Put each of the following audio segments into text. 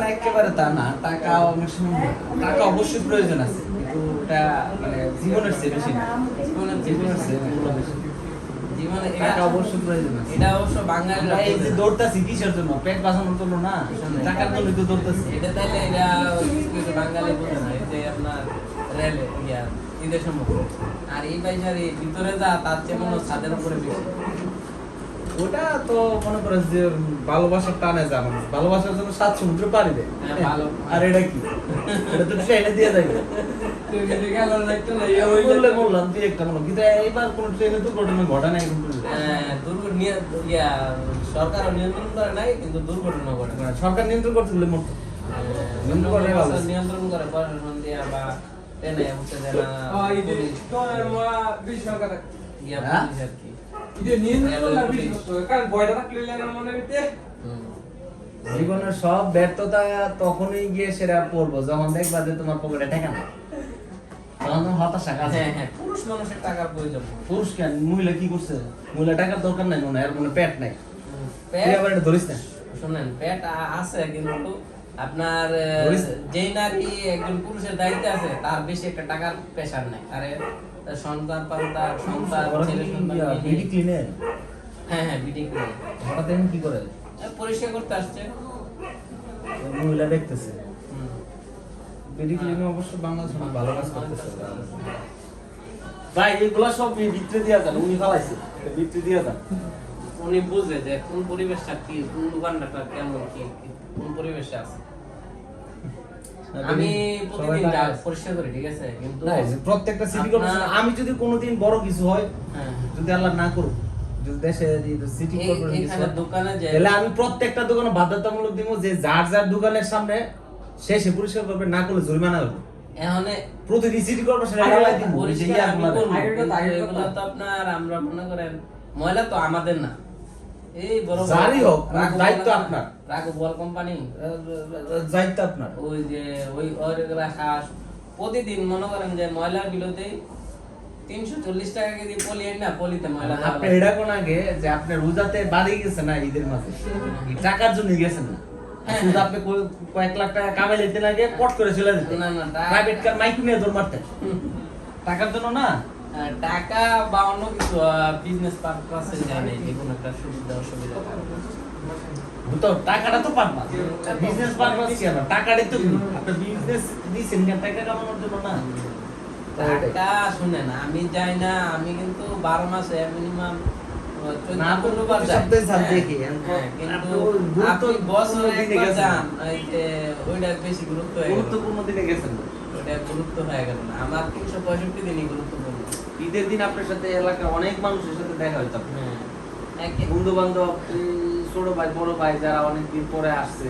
না একেবারে তা না টাকা অনেক সময় টাকা অবশ্যই প্রয়োজন আছে কিন্তু এটা মানে জীবনের চেয়ে বেশি না। জীবনের জীবনের চেয়ে বেশি জীবনে টাকা অবশ্যই প্রয়োজন আছে। এটা অবশ্য বাঙালিরা এই যে দৌড়তাছি কিসের জন্য? পেট বাঁচানোর জন্য না? টাকার জন্য তো দৌড়তাছি। এটা তাইলে এটা বাঙালি না আপনার রেলে ইয়া ঈদের সম্মুখে। আর এই পয়সার ভিতরে যা তার চেয়ে মনে ছাদের উপরে বেশি। ওটা তো মনে করে যে ভালোবাসার টানে যাব ভালোবাসার জন্য সাত সমুদ্র পাড়ি দেয়। হ্যাঁ, আর এটা কি? এটা তো ট্রেনে দিয়ে যাবে। বললাম তুই একটা মনে কিন্তু এইবার কোন ট্রেনে তো ঘটনা ঘটা নাই কিন্তু হ্যাঁ, সরকারও নিয়ন্ত্রণ করে নাই কিন্তু দুর্ঘটনা ঘটে মানে সরকার নিয়ন্ত্রণ করছিল মোট অন্য নিয়ন্ত্রণ করে প্রশাসন দিয়া বা ট্রেনে না ইয়া হ্যাঁ? আর কি। জীবনের সব ব্যর্থতা তখনই গিয়ে সেটা পড়ব যখন দেখবা যে তোমার পকেটে টাকা নাই। তখন তোমার হতাশা কাজ হ্যাঁ হ্যাঁ পুরুষ মানুষের টাকার প্রয়োজন। পুরুষ কেন? মহিলা কি করছে? মহিলা টাকার দরকার নাই মনে হয় এর মনে পেট নাই। পেট আবার ধরিস না। শুনেন পেট আছে কিন্তু আপনার? যেই নারী একজন পুরুষের দায়িত্বে আছে তার বেশি একটা টাকার প্রেশার নাই। আরে সন্তান পান্তার সন্তান ছেলে সন্তান বিডি ক্লিনের? হ্যাঁ হ্যাঁ বিডিং করে হঠাৎ এমনি কি করে? পরিষ্কার করতে আসছে। মহিলা দেখতেছে। বিডি ক্লিনে অবশ্য বাংলাদেশ অনেক ভালো কাজ করতেছে। ভাই এগুলা সব ভিতরে দিয়া যান উনি ফালাইছে। ভিতরে দিয়া যান। উনি বুঝে যে কোন পরিবেশটা কি কোন দোকানটা কেমন কি কোন পরিবেশে আছে। আমি প্রতিদিন সবাই যা টাকা- পরিষ্কার করি ঠিক আছে? কিন্তু না, এই যে প্রত্যেকটা সিটি কর্পোরেশন আমি যদি কোনোদিন বড় কিছু হয় হ্যাঁ। যদি আল্লাহ না করুক আমি প্রত্যেকটা দোকানে বাধ্যতামূলক দিব যে যার যার দোকানের সামনে শেষে পরিষ্কার করবে না করলে জরিমানা হবে। এখানে প্রতিটি সিটি কর্পোরেশন আপনার আমরা মনে করেন ময়লা তো আমাদের না এই বড় বড়- যারই হোক, দায়িত্ব আপনার। বল কোম্পানি। দায়িত্ব আপনার। ওই যে ওই প্রতিদিন মনে করেন যে ময়লার বিলোতে তিনশো চল্লিশ টাকা কেজি পলি না পলিতে ময়লা আপনি এটা কোন আগে যে আপনি রোজাতে বাড়ি গেছেন না ঈদের মাঝে? টাকার জন্য গেছেন না? হ্যাঁ। আপনি কয়েক লাখ টাকা কামাই আগে পট করে চলে না, না, প্রাইভেট কার মাইক নিয়ে দৌড় টাকার জন্য না? টাকা বা অন্য কিছু বিজনেস পারপাসে যায় না যে কোনো একটা সুবিধা অসুবিধা তো টাকাটা তো পারবা। বিজনেস পারপাস কি টাকাটাই তো আপনি বিজনেস দিছেন টাকা কামানোর জন্য না। টাকা শুনেন আমি যাই না আমি কিন্তু বারো মাসে মিনিমাম না, সপ্তাহে দেখি, হ্যাঁ, আপনি আপনি গেছেন। ওইটা বেশি গুরুত্ব হয়ে গুরুত্বপূর্ণ দিনে গেছেন। না। গুরুত্ব হয়ে গেল না। আমার তিনশো পঁয়ষট্টি দিনই গুরুত্বপূর্ণ। ঈদের দিন আপনার সাথে এলাকার অনেক মানুষের সাথে দেখা হইতাম হ্যাঁ একে- বন্ধু বান্ধব ছোট ভাই বড় ভাই যারা অনেকদিন পরে আসছে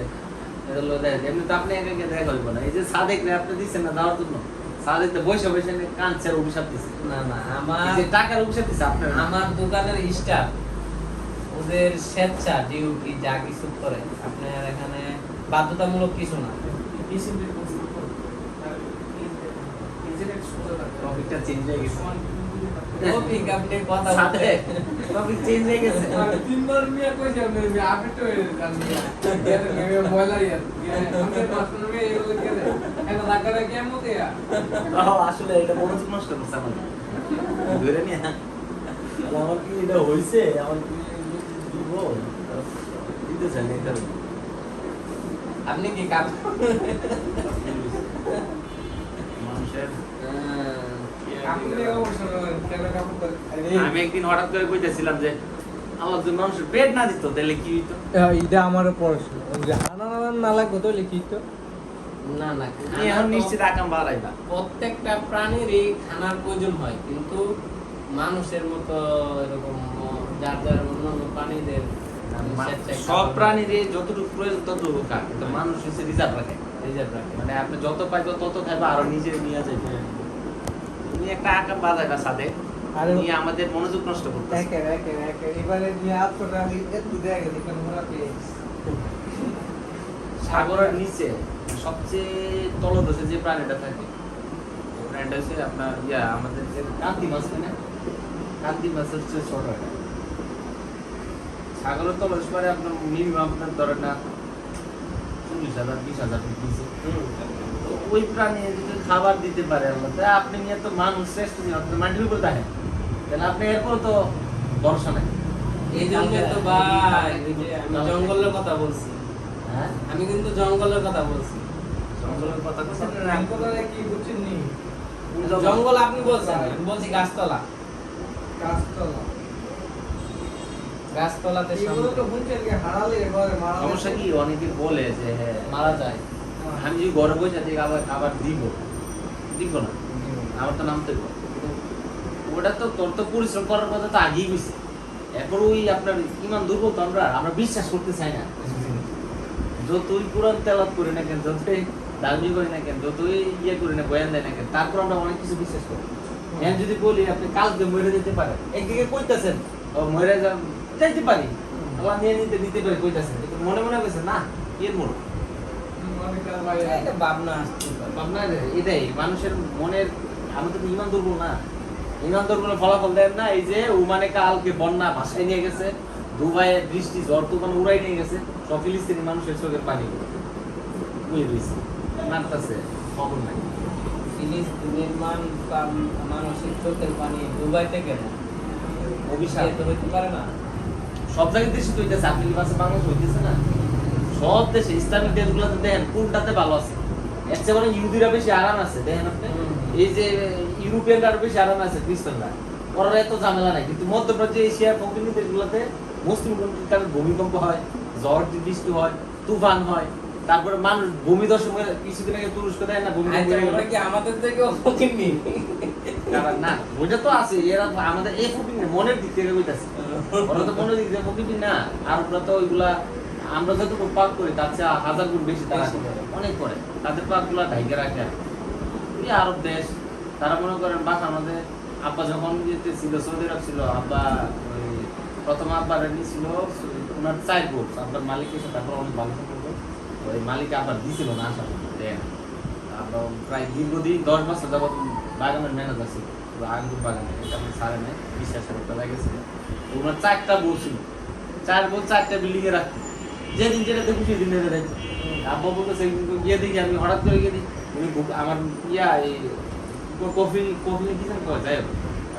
এগুলো এমনি তো আপনি একা দেখা হইব না। এই যে সাদেক আপনি দিচ্ছেন না দেওয়ার জন্য? সাদেক তো বসে অভিশাপ না না এই আমার যে টাকার অভিশাপ দিচ্ছে আপনার? আমার দোকানের স্টাফ ওদের স্বেচ্ছা ডিউটি যা কিছু করে আপনার এখানে বাধ্যতামূলক কিছু না। টপিকটা চেঞ্জ হয়ে গেছে। আসলে এটা মনোযোগ নষ্ট করছে আমার। ধরে নিয়ে। আমার কি এটা হইছে? আমার কি দিব? দিতে চাই না এটা আপনি কি কাজ মানুষের আমি একদিন হঠাৎ করে কইতেছিলাম যে আমার যদি মানুষের পেট না দিত তাহলে কি হইতো? এটা আমার পড়াশোনা যে হানা না না লাগতো তো লিখিত না না তুমি এখন নিশ্চিত আকাম বাড়াইবা প্রত্যেকটা প্রাণীরই খানার প্রয়োজন হয় কিন্তু মানুষের মতো এরকম যার যার অন্যান্য প্রাণীদের সব প্রাণীর যতটুকু প্রয়োজন ততটুকু খায় কিন্তু মানুষ হচ্ছে রিজার্ভ রাখে। রিজার্ভ রাখে। মানে আপনি যত পাইতো তত খাইবা আরও নিজে নিয়ে যাইবে। তুমি একটা আকাম সাথে আরে- নিয়ে আমাদের মনোযোগ নষ্ট করতে একে একে একে এবারে নিয়ে আমি একটু কেন মোরা পেয়ে সাগরের নিচে সবচেয়ে তলদেশে যে প্রাণীটা থাকে প্রাণীটা হচ্ছে আপনার ইয়া আমাদের যে কান্তি মাছ না? কান্তি মাছ হচ্ছে ছোট সাগরের তলদেশ পরে আপনার মিনিমাম আপনার ধরেন না চল্লিশ হাজার বিশ হাজার ফিট নিচে। তো ওই প্রাণী যদি খাবার দিতে পারে আল্লাহ তা আপনি নিয়ে তো মানুষ শ্রেষ্ঠ জীব আপনি মাটির উপর দেখেন তাহলে আপনি এরপর তো ভরসা নেই। এই জন্য তো ভাই ওই যে আমি জঙ্গলের কথা বলছি। হ্যাঁ? আমি কিন্তু জঙ্গলের কথা বলছি। জঙ্গলের কথা কথাটা কি বুঝছেন নি? জঙ্গল আপনি বলছেন আমি বলছি গাছতলা। গাছতলা। গাছতলাতে সমস্যা কি? অনেকে বলে যে হ্যাঁ মারা যায়। আমি যদি ঘরে বসে থেকে আবার খাবার দিব। দিব না। আমার তো নামতে ওটা তো তোর তো পরিশ্রম করার কথা তো আগেই গেছে এখন ওই আপনার ইমান দুর্বল তো আমরা আমরা বিশ্বাস করতে চাই না। যতই কোরআন তেলাত করি না কেন যতই দাবি করি না কেন যতই ইয়ে করি না বয়ান দেয় না কেন তারপর আমরা অনেক কিছু বিশ্বাস করি। এখন যদি বলি আপনি কালকে মরে যেতে পারে একদিকে কইতাছেন ও মরে যা যাইতে পারি। আল্লাহ নিয়ে নিতে নিতে পারি কইতাছেন। কিন্তু মনে মনে কইছেন না এর মনে ভাবনা এটাই মানুষের মনের আমাদের তো ইমান দুর্বল না। ইমান দুর্বল ফলাফল দেন না এই যে ও মানে কালকে বন্যা ভাসায় নিয়ে গেছে দুবাইয়ে বৃষ্টি ঝড় তুফান উড়াই নিয়ে গেছে সব ফিলিস্তিনি মানুষের চোখের পানি। উড়ে রয়েছে মারতাছে খবর নাই। ফিলিস্তিনের মান পান- চোখের পানি দুবাই থেকে অভিশাপ। তো হইতে পারে না। সব জায়গায় দেশে তো হইতেছে আপনি বাংলাদেশ হইতেছে না। সব দেশে ইসলামিক দেশগুলোতে দেখেন কোনটাতে ভালো আছে? এর চেয়ে ইহুদিরা বেশি আরাম আছে দেখেন আপনি? এই যে ইউরোপিয়ানরা আরও বেশি আরাম আছে খ্রিস্টানরা ওরা এত ঝামেলা নাই কিন্তু মধ্যপ্রাচ্য এশিয়ার পশ্চিমী দেশগুলোতে মুসলিম কারণে ভূমিকম্প হয় ঝড় বৃষ্টি হয় তুফান হয় তারপরে মানুষ ভূমি দর্শন কিছুদিন আগে তুরস্ক দেয় না ভূমিকম্প আচ্ছা কি আমাদের থেকে না? ওইটা তো আছে এরা আমাদের এই মনের দিক থেকে কইতাছে ওরা তো মনের দিক থেকে না আর ওরা তো ওইগুলা আমরা যতটুকু পাক করি তার চেয়ে হাজার গুণ বেশি তারা। অনেক করে। তাদের পাকগুলা ঢাইকে রাখে এই আরব দেশ তারা মনে করেন বাসা আমাদের আব্বা যখন ইয়েতে ছিল সৌদি আরব ছিল আব্বা ওই প্রথম আব্বার ছিল ওনার চার বোন। আব্বার মালিকের সাথে তারপর অনেক ভালো সম্পর্ক। ওই মালিক আবার দিছিল না আসা দেয় না। আমরা প্রায় দীর্ঘদিন দশ বছর যাবত বাগানের ম্যানেজার ছিল। পুরো আঙ্গুর বাগানে এটা আপনি সারে নাই বিশ্বাসের একটা লাগেছিল ওনার চারটা বউ ছিল। চার বউ চারটা বিল্ডিং এ রাখতো। যেদিন যেটা দেখুন সেদিন যেটা দেখতো আব্বা বলতো সেদিন গিয়ে দেখি আমি হঠাৎ করে গিয়ে উনি আমার ইয়া এই কফি কফি কি জানি কয় যাই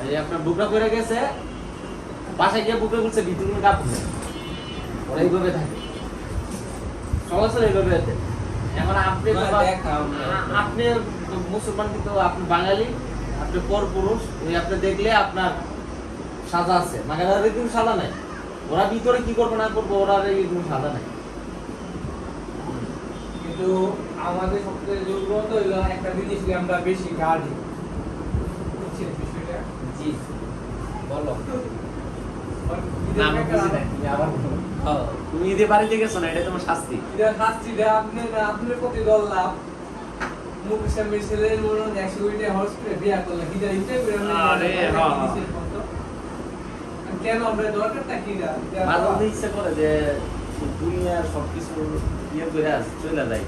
এই আপনার বুকরা করে গেছে বাসায় গিয়ে বুকরা করছে ভিতরে কোনো কাপড় ওরা এইভাবে থাকে। চলাচল এইভাবে আছে এখন আপনি। আ- আপনি মুসলমান কিন্তু আপনি বাঙালি আপনি পর পুরুষ এই আপনি দেখলে আপনার সাজা আছে। বাঙালিদের কিন্তু সাজা নাই। ওরা ভিতরে কি করবে না করব ওরা এই কোনো সাজা নাই। কিন্তু আমাদের দুর্বলতা হইল একটা জিনিস আমরা বেশি গাড়ি জি। বলো। তুমি। হ্যাঁ। ঈদে বাড়িতে গেছো না এটা তোমার শাস্তি? এটা শাস্তি দেয় আপনি আপনার প্রতি দল লাভ। মুখ সামনে ছেলের মনে হয় একশো বিয়া ইচ্ছা করে আমরা আরে, বিয়া হ্যাঁ, করলে হ্যাঁ। কিসের কত? কেন আমরা দরকারটা কি না? মাঝে ইচ্ছা করে যে দুনিয়ার সবকিছু ইয়ে করে চলে যায়।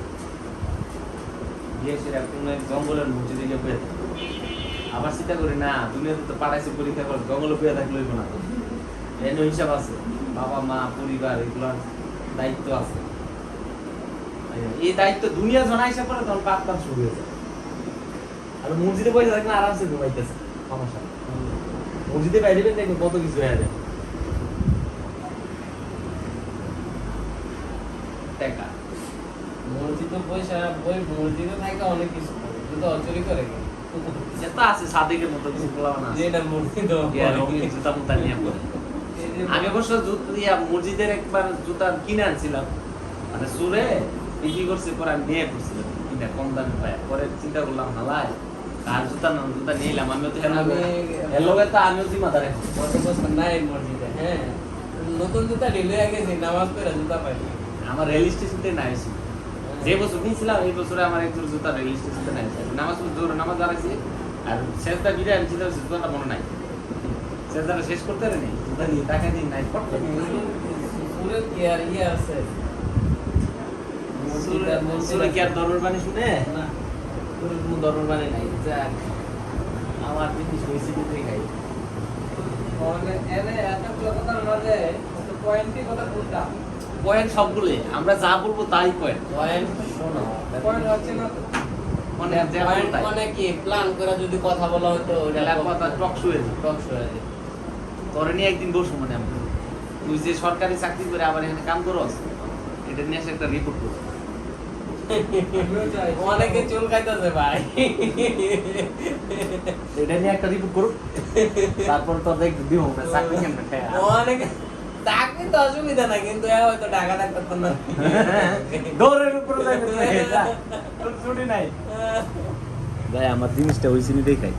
জঙ্গলের মধ্যে দিকে বয়ে আবার চিন্তা করি, না, দুনিয়াতে তো পাঠাইছে পরীক্ষা করে জঙ্গলে বয়ে থাকলে হইব না এর হিসাব আছে। বাবা, মা, পরিবার, এগুলোর দায়িত্ব আছে। এই দায়িত্ব দুনিয়া জানা হিসাব করে তখন কাম শুরু হয়ে যায়। আর মসজিদে বসে থাকলে আরামসে ঘুমাইতেছে। সমস্যা। মসজিদে বাইরে বের দেখবে কত কিছু হয়ে যায়। টাকা। মসজিদে পয়সা বই মসজিদে থাকে অনেক কিছু কিন্তু অচুরি করে কেন? যেটা আছে সাদিকের মতো কিছু বলা না যেটা মসজিদ জুতা মুতা নিয়ে পরে। আমি অবশ্য মসজিদের একবার জুতা কিনে আনছিলাম। মানে সুরে বিক্রি করছে পরে আমি নিয়ে কিনা কম দামে পায় পরে চিন্তা করলাম হালায় কার জুতা না জুতা নিয়ে এলাম তো আমি- হেলো তো আমিও জিম্মাদার এখন কত বছর নাই মসজিদে হ্যাঁ নতুন জুতা ঢিলে গেছি নামাজ পড়ে জুতা পাই আমার রেল স্টেশন না এসেছি যে বছর নিয়েছিলাম এই বছরে আমার একজন জুতা রেল স্টেশন থেকে না নামাজ জোরে নামাজ দাঁড়াইছি আর শেষটা বিদায় আমি করছি জুতাটা মনে নাই শেষটা শেষ করতে পারিনি জুতা নিয়ে টাকা নাই নিয়ে গেছি। সুরে কি আর ইয়ে আছে সুরে সুরে কি আর দরবার বাণী শুনে না সুরে কোনো দরবার বাণী নাই যাক আমার জিনিস হয়েছে মানে এনে এতগুলো কথার মাঝে পয়েন্টটি কথা কোনটা পয়েন্ট সবগুলো আমরা যা বলব তাই পয়েন্ট পয়েন্ট শোনো পয়েন্ট হচ্ছে না মানে। মানে কি প্ল্যান করে যদি কথা বলা হতো ওটা তাহলে কথা টক। টক শো হয়ে। তোরে নিয়ে একদিন বসবো মানে আমরা তুই যে সরকারি চাকরি করে আবার এখানে কাম করস এটা নিয়ে একটা রিপোর্ট করব। অনেকে চুল খাইতেছে ভাই। এটা নিয়ে একটা রিপোর্ট করুক। তারপর তো দেখ দিব না চাকরি কেমন অনেকে চাকরি তো অসুবিধা না কিন্তু হয়তো ঢাকা ডাক্তার না। দৌড়ের উপরে ছুটি নাই। ভাই আমার জিনিসটা ওই সিনি দেখাই